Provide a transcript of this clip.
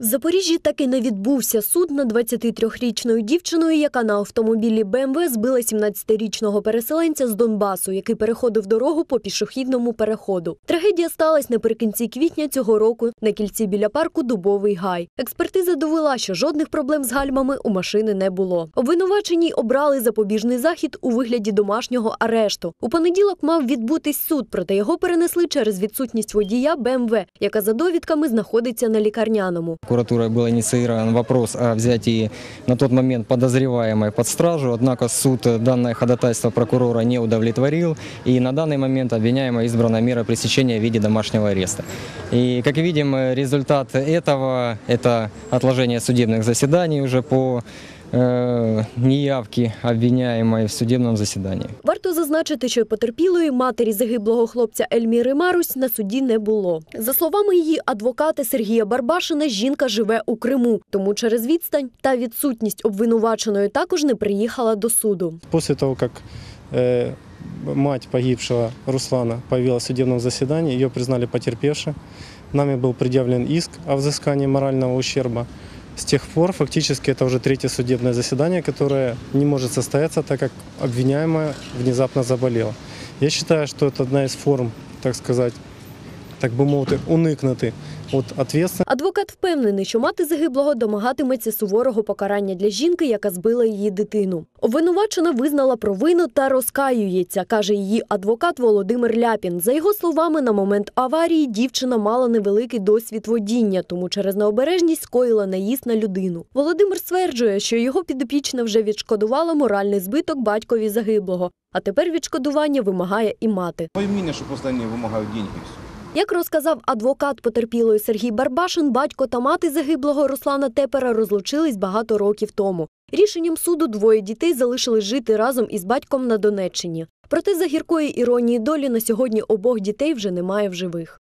В Запоріжжі так і не відбувся суд над 23-річною дівчиною, яка на автомобілі БМВ збила 17-річного переселенця з Донбасу, який переходив дорогу по пішохідному переходу. Трагедія сталася наприкінці квітня цього року на кільці біля парку Дубовий гай. Експертиза довела, що жодних проблем з гальмами у машини не було. Обвинуваченій обрали запобіжний захід у вигляді домашнього арешту. У понеділок мав відбутись суд, проте його перенесли через відсутність водія БМВ, яка за довідками знаходиться на лікарняному. Прокуратурой был инициирован вопрос о взятии на тот момент подозреваемой под стражу, однако суд данное ходатайство прокурора не удовлетворил, и на данный момент обвиняемая избрана мера пресечения в виде домашнего ареста. И, как видим, результат этого – это отложение судебных заседаний уже по э, неявке обвиняемой в судебном заседании. Варто зазначити, що потерпілої матері загиблого хлопця Ельміри Марусь на суді не було. За словами її адвоката Сергія Барбашина, жінка живе у Криму, тому через відстань та відсутність обвинуваченої також не приїхала до суду. После того, как э, мать погибшего Руслана появилась в судебном заседании, ее признали потерпевшей. Нами был предъявлен иск о взыскании морального ущерба. С тех пор фактически это уже третье судебное заседание, которое не может состояться, так как обвиняемая внезапно заболела. Я считаю, что это одна из форм, так сказать, так бы мовити, уникнути от ответственности. Адвокат впевнений, що мати загиблого домагатиметься суворого покарання для жінки, яка збила її дитину. Обвинувачена визнала провину та розкаюється, каже її адвокат Володимир Ляпін. За його словами, на момент аварії дівчина мала невеликий досвід водіння, тому через необережність скоїла наїзд на людину. Володимир стверджує, що його підопічна вже відшкодувала моральний збиток батькові загиблого, а тепер відшкодування вимагає і мати. Они вымогают деньги и все. Як розказав адвокат потерпілої Сергій Барбашин, батько та мати загиблого Руслана Тепера розлучились багато років тому. Рішенням суду двоє дітей залишились жити разом із батьком на Донеччині. Проте за гіркої іронії долі на сьогодні обох дітей вже немає в живих.